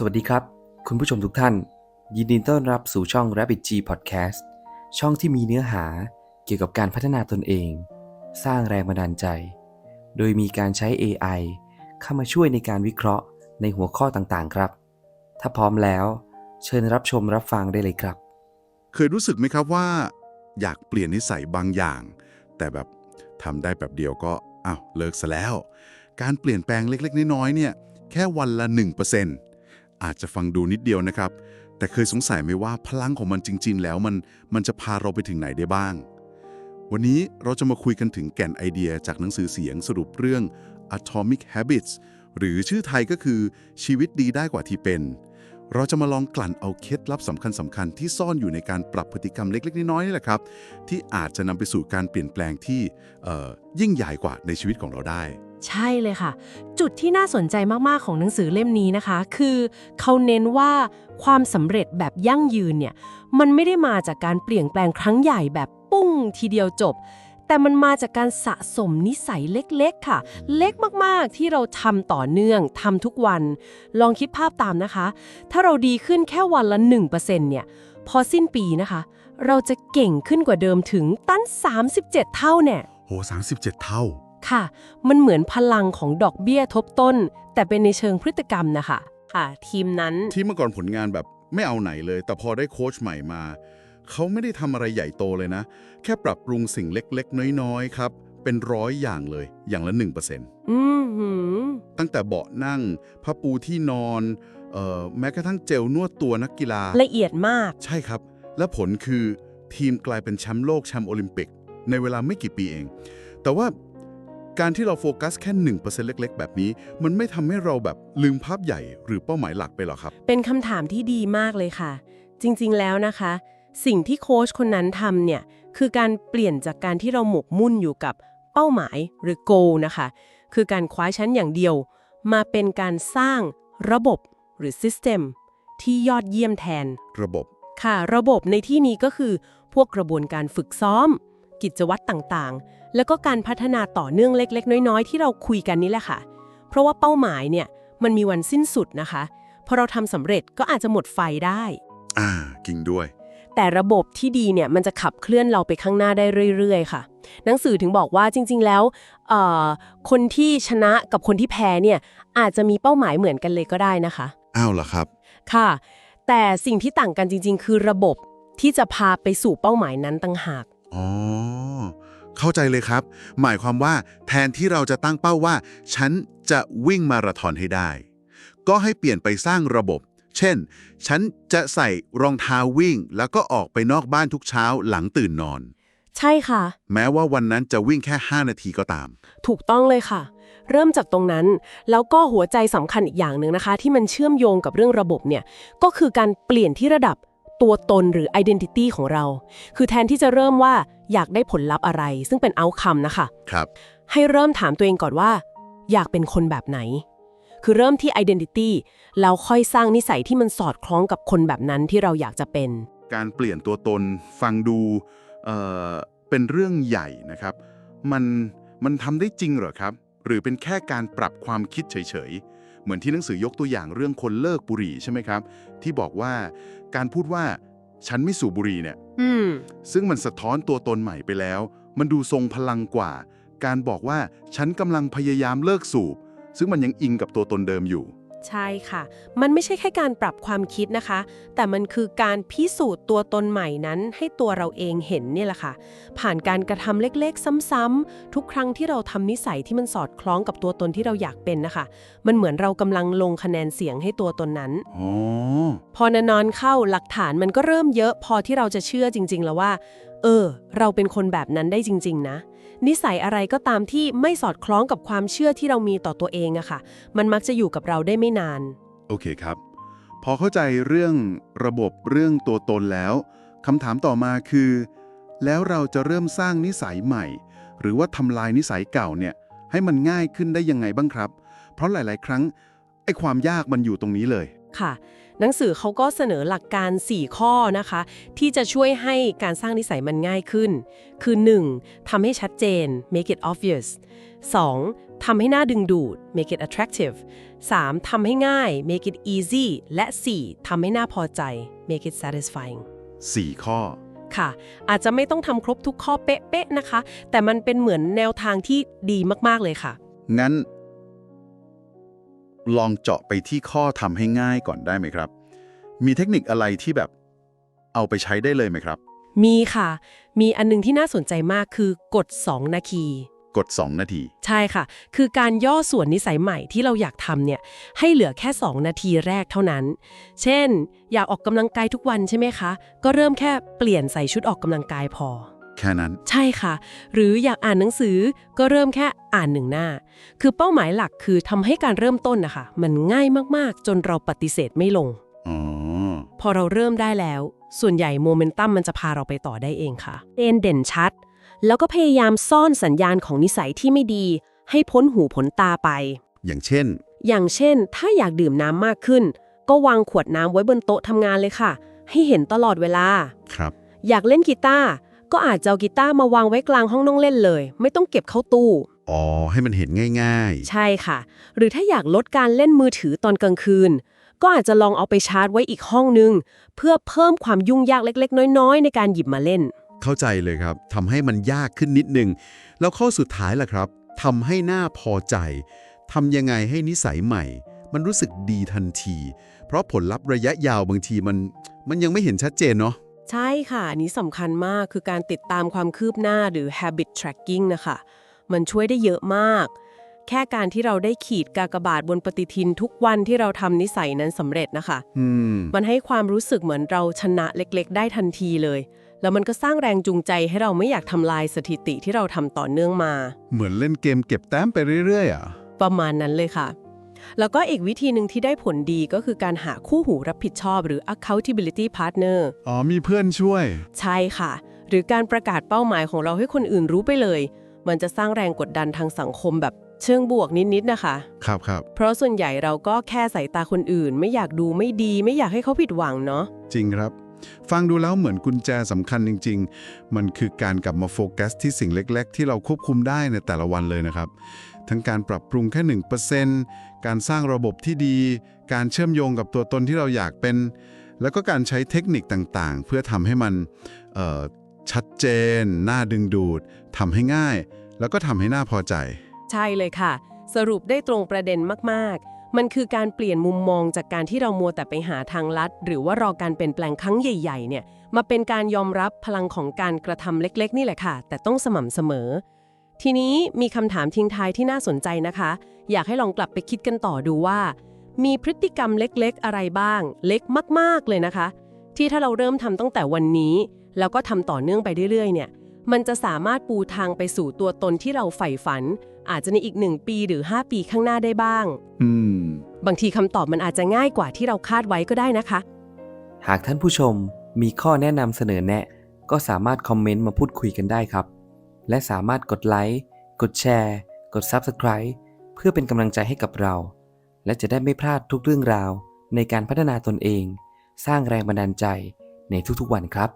สวัสดีครับ คุณผู้ชมทุกท่าน ยินดีต้อนรับสู่ช่อง Rabbit G Podcast ช่องที่มีเนื้อหาเกี่ยวกับการพัฒนาตนเอง สร้างแรงบันดาลใจ โดยมีการใช้ AI เข้ามาช่วยในการวิเคราะห์ในหัวข้อต่างๆ ครับ ถ้าพร้อมแล้ว เชิญรับชมรับฟังได้เลยครับ เคยรู้สึกไหมครับว่า อยากเปลี่ยนนิสัยบางอย่าง แต่แบบทำได้แบบเดียวก็อ้าวเลิกซะแล้ว การเปลี่ยนแปลงเล็กๆ น้อยๆเนี่ยแค่วันละ 1% อาจจะฟังดูนิดเดียวนะครับ แต่เคยสงสัยไหมว่าพลังของมันจริง ๆ แล้วมันมันจะพาเราไปถึงไหนได้บ้าง วันนี้เราจะมาคุยกันถึงแก่นไอเดียจากหนังสือเสียงสรุปเรื่อง Atomic Habits หรือชื่อไทยก็คือชีวิตดีได้กว่าที่เป็น เราจะมาลองกลั่นเอาเคล็ดลับสำคัญสำคัญๆที่ซ่อนอยู่ในการปรับพฤติกรรมเล็กๆ น้อยๆนี่แหละครับ ที่อาจจะนำไปสู่การเปลี่ยนแปลงที่ยิ่งใหญ่กว่าในชีวิตของเราได้ ใช่เลยค่ะ จุดที่น่าสนใจมากๆของหนังสือเล่มนี้นะคะ คือเขาเน้นว่าความสำเร็จแบบยั่งยืนเนี่ย มันไม่ได้มาจากการเปลี่ยนแปลงครั้งใหญ่แบบปุ้งทีเดียวจบ แต่มันมาจากการสะสมนิสัยเล็กๆค่ะ เล็กมากๆที่เราทำต่อเนื่องทำทุกวัน ลองคิดภาพตามนะคะ ถ้าเราดีขึ้นแค่วันละ 1%เนี่ย พอสิ้นปีนะคะ เราจะเก่งขึ้นกว่าเดิมถึงตั้ง37 เท่าแน่โห37 เท่า ค่ะ มันเหมือนพลังของดอกเบี้ยทบต้น แต่เป็นในเชิงพฤติกรรมนะคะค่ะ ทีมนั้น ที่เมื่อก่อนผลงานแบบไม่เอาไหนเลย แต่พอได้โค้ชใหม่มา เขาไม่ได้ทำอะไรใหญ่โตเลยนะ แค่ปรับปรุงสิ่งเล็กๆ น้อยๆ ครับ เป็นร้อยอย่างเลย อย่างละ 1%อืมหืมตั้งแต่เบาะนั่งผ้าปูที่นอนเอ่อแม้กระทั่งเจลนวดตัวนักกีฬา ละเอียดมาก ใช่ครับ และผลคือทีมกลายเป็นแชมป์โลกแชมป์โอลิมปิก ในเวลาไม่กี่ปีเอง แต่ว่า การที่เราโฟกัสแค่1%เล็ก ๆ แบบนี้ มันไม่ทำให้เราแบบลืมภาพใหญ่หรือเป้าหมายหลักไปหรอครับ เป็นคำถามที่ดีมากเลยค่ะ จริงๆแล้วนะคะ สิ่งที่โค้ชคนนั้นทำเนี่ย คือการเปลี่ยนจากการที่เราหมกมุ่นอยู่กับเป้าหมายหรือ goal นะคะ คือการคว้าชั้นอย่างเดียว มาเป็นการสร้างระบบหรือ system ที่ยอดเยี่ยมแทน ระบบ ค่ะ ระบบในที่นี้ก็คือพวกกระบวนการฝึกซ้อม กิจวัตรต่างๆ แล้วก็การพัฒนาต่อเนื่องเล็ก ๆ น้อย ๆ ที่เราคุยกันนี่แหละค่ะ เพราะว่าเป้าหมายเนี่ยมันมีวันสิ้นสุดนะคะพอเราทำสำเร็จก็อาจจะหมดไฟได้ อ่ากิ่งด้วย แต่ระบบที่ดีเนี่ยมันจะขับเคลื่อนเราไปข้างหน้าได้เรื่อย ๆ ค่ะ หนังสือถึงบอกว่าจริง ๆ แล้วเอ่อคนที่ชนะกับคนที่แพ้เนี่ยอาจจะมีเป้าหมายเหมือนกันเลยก็ได้นะคะ อ้าวเหรอครับ ค่ะ แต่สิ่งที่ต่างกันจริง ๆ คือระบบที่จะพาไปสู่เป้าหมายนั้นต่างหาก อ๋อ เข้าใจเลยครับ หมายความว่าแทนที่เราจะตั้งเป้าว่า ฉันจะวิ่งมาราธอนให้ได้ ก็ให้เปลี่ยนไปสร้างระบบ เช่น ฉันจะใส่รองเท้าวิ่ง แล้วก็ออกไปนอกบ้านทุกเช้าหลังตื่นนอน ใช่ค่ะ แม้ว่าวันนั้นจะวิ่งแค่ 5 นาทีก็ตาม ถูกต้องเลยค่ะ เริ่มจากตรงนั้น แล้วก็หัวใจสำคัญอีกอย่างหนึ่งนะคะ ที่มันเชื่อมโยงกับเรื่องระบบเนี่ยก็คือการเปลี่ยนที่ระดับ ตัวตนหรือ identity ของเรา คือแทนที่จะเริ่มว่าอยากได้ผลลัพธ์อะไร ซึ่งเป็น outcome นะคะ ครับ ให้เริ่มถามตัวเองก่อนว่า อยากเป็นคนแบบไหน คือเริ่มที่ identity แล้วค่อยสร้างนิสัยที่มันสอดคล้องกับคนแบบนั้นที่เราอยากจะเป็น การเปลี่ยนตัวตนฟังดูเอ่อเป็นเรื่องใหญ่นะครับ มันมันทำได้จริงเหรอครับ หรือเป็นแค่การปรับความคิดเฉยๆ เหมือนที่หนังสือยกตัวอย่างเรื่องคนเลิกบุหรี่ใช่ไหมครับ ที่บอกว่าการพูดว่าฉันไม่สูบบุหรี่เนี่ยอืมซึ่งมันสะท้อนตัวตนใหม่ไปแล้ว มันดูทรงพลังกว่า การบอกว่าฉันกำลังพยายามเลิกสูบ ซึ่งมันยังอิงกับตัวตนเดิมอยู่ ใช่ค่ะ มันไม่ใช่แค่การปรับความคิดนะคะ แต่มันคือการพิสูจน์ตัวตนใหม่นั้นให้ตัวเราเองเห็นเนี่ยแหละค่ะ ผ่านการกระทำเล็กๆ ซ้ำๆทุกครั้งที่เราทำนิสัยที่มันสอดคล้องกับตัวตนที่เราอยากเป็นนะคะ มันเหมือนเรากำลังลงคะแนนเสียงให้ตัวตนนั้นอ๋อพอนานๆเข้าหลักฐานมันก็เริ่มเยอะพอที่เราจะเชื่อจริง ๆ แล้วว่า เออ เราเป็นคนแบบนั้นได้จริง ๆ นะ นิสัยอะไรก็ตามที่ไม่สอดคล้องกับความเชื่อที่เรามีต่อตัวเองอะค่ะ มันมักจะอยู่กับเราได้ไม่นาน โอเคครับ พอเข้าใจเรื่องระบบเรื่องตัวตนแล้วคำถามต่อมาคือ แล้วเราจะเริ่มสร้างนิสัยใหม่ หรือว่าทำลายนิสัยเก่าเนี่ยให้มันง่ายขึ้นได้ยังไงบ้างครับ เพราะหลาย ๆ ครั้งไอ้ความยากมันอยู่ตรงนี้เลยค่ะ หนังสือเขาก็เสนอหลักการ 4 ข้อนะคะ ที่จะช่วยให้การสร้างนิสัยมันง่ายขึ้น คือ 1. ทำให้ชัดเจน make it obvious 2. ทำให้น่าดึงดูด make it attractive 3. ทำให้ง่าย make it easy และ 4. ทำให้น่าพอใจ make it satisfying 4 ข้อค่ะอาจจะไม่ต้องทำครบทุกข้อเป๊ะๆนะคะ แต่มันเป็นเหมือนแนวทางที่ดีมาก ๆ เลยค่ะ งั้น ลองเจาะไปที่ข้อทำให้ง่ายก่อนได้ไหมครับ มีเทคนิคอะไรที่แบบเอาไปใช้ได้เลยไหมครับ มีค่ะ มีอันนึงที่น่าสนใจมากคือกฎ2นาทีกด 2 นาที ใช่ค่ะ คือการย่อส่วนนิสัยใหม่ที่เราอยากทำเนี่ย ให้เหลือแค่ 2 นาทีแรกเท่านั้น เช่น อยากออกกำลังกายทุกวันใช่ไหมคะ ก็เริ่มแค่เปลี่ยนใส่ชุดออกกำลังกายพอ แค่นั้น ใช่ค่ะ หรืออยากอ่านหนังสือก็เริ่มแค่อ่านหนึ่งหน้า คือเป้าหมายหลักคือทำให้การเริ่มต้นนะคะมันง่ายมากๆ จนเราปฏิเสธไม่ลง อ๋อ พอเราเริ่มได้แล้ว ส่วนใหญ่โมเมนตัมมันจะพาเราไปต่อได้เองค่ะเด่นเด่นชัด แล้วก็พยายามซ่อนสัญญาณของนิสัยที่ไม่ดี ให้พ้นหูพ้นตาไป อย่างเช่น อย่างเช่น ถ้าอยากดื่มน้ำมากขึ้น ก็วางขวดน้ำไว้บนโต๊ะทำงานเลยค่ะ ให้เห็นตลอดเวลา ครับ อยากเล่นกีตาร์ ก็อาจจะเอากีตาร์มาวางไว้กลางห้องนั่งเล่นเลย ไม่ต้องเก็บเข้าตู้ อ๋อ ให้มันเห็นง่าย ใช่ค่ะ หรือถ้าอยากลดการเล่นมือถือตอนกลางคืน ก็อาจจะลองเอาไปชาร์จไว้อีกห้องนึง เพื่อเพิ่มความยุ่งยากเล็ก ๆ น้อย ๆ ในการหยิบมาเล่น ๆ เข้าใจเลยครับทำให้มันยากขึ้นนิดนึง แล้วข้อสุดท้ายล่ะครับทำให้หน้าพอใจทำยังไงให้นิสัยใหม่ มันรู้สึกดีทันที เพราะผลลัพธ์ระยะยาวบางทีมันมันยังไม่เห็นชัดเจนเนาะ ใช่ค่ะอันนี้สำคัญมากคือการติดตามความคืบหน้าหรือ habit tracking นะคะ มันช่วยได้เยอะมาก แค่การที่เราได้ขีดกากบาทบนปฏิทินทุกวันที่เราทำนิสัยนั้นสำเร็จนะคะ อืม มันให้ความรู้สึกเหมือนเราชนะเล็กๆ ได้ทันทีเลย แล้วมันก็สร้างแรงจูงใจให้เราไม่อยากทำลายสถิติที่เราทำต่อเนื่องมา เหมือนเล่นเกมเก็บแต้มไปเรื่อยๆอะ ประมาณนั้นเลยค่ะ แล้วก็อีกวิธีหนึ่งที่ได้ผลดีก็คือการหาคู่หูรับผิดชอบหรือ accountability partner อ๋อมีเพื่อนช่วย ใช่ค่ะ หรือการประกาศเป้าหมายของเราให้คนอื่นรู้ไปเลย มันจะสร้างแรงกดดันทางสังคมแบบเชิงบวกนิดๆนะคะ ครับครับ เพราะส่วนใหญ่เราก็แค่สายตาคนอื่น ไม่อยากดูไม่ดี ไม่อยากให้เขาผิดหวังเนาะ จริงครับ ฟังดูแล้วเหมือนกุญแจสำคัญจริง ๆ มันคือการกลับมาโฟกัสที่สิ่งเล็ก ๆ ที่เราควบคุมได้ในแต่ละวันเลยนะครับ ทั้งการปรับปรุงแค่ 1%การสร้างระบบที่ดี การเชื่อมโยงกับตัวตนที่เราอยากเป็น แล้วก็การใช้เทคนิคต่างๆ เพื่อทำให้มันชัดเจน น่าดึงดูดทำให้ง่าย แล้วก็ทำให้น่าพอใจ ใช่เลยค่ะ สรุปได้ตรงประเด็นมากๆมันคือการเปลี่ยนมุมมองจากการที่เรามัวแต่ไปหาทางลัด หรือว่ารอการเปลี่ยนแปลงครั้งใหญ่ ๆ เนี่ย มาเป็นการยอมรับพลังของการกระทำเล็ก ๆ นี่แหละค่ะ แต่ต้องสม่ำเสมอ ทีนี้มีคำถามทิ้งท้ายที่น่าสนใจนะคะ อยากให้ลองกลับไปคิดกันต่อดูว่า มีพฤติกรรมเล็กๆ อะไรบ้าง เล็กมากๆเลยนะคะ ที่ถ้าเราเริ่มทำตั้งแต่วันนี้ แล้วก็ทำต่อเนื่องไปเรื่อยๆ เนี่ย มันจะสามารถปูทางไปสู่ตัวตนที่เราใฝ่ฝัน อาจจะในอีก 1 ปีหรือ 5 ปีข้างหน้าได้บ้าง อืม บางทีคำตอบมันอาจจะง่ายกว่าที่เราคาดไว้ก็ได้นะคะ หากท่านผู้ชมมีข้อแนะนำเสนอแนะ ก็สามารถคอมเมนต์มาพูดคุยกันได้ครับ และสามารถกดไลค์ กดแชร์ กด Subscribe เพื่อเป็นกำลังใจให้กับเรา และจะได้ไม่พลาดทุกเรื่องราวในการพัฒนาตนเอง สร้างแรงบันดาลใจในทุกๆวันครับ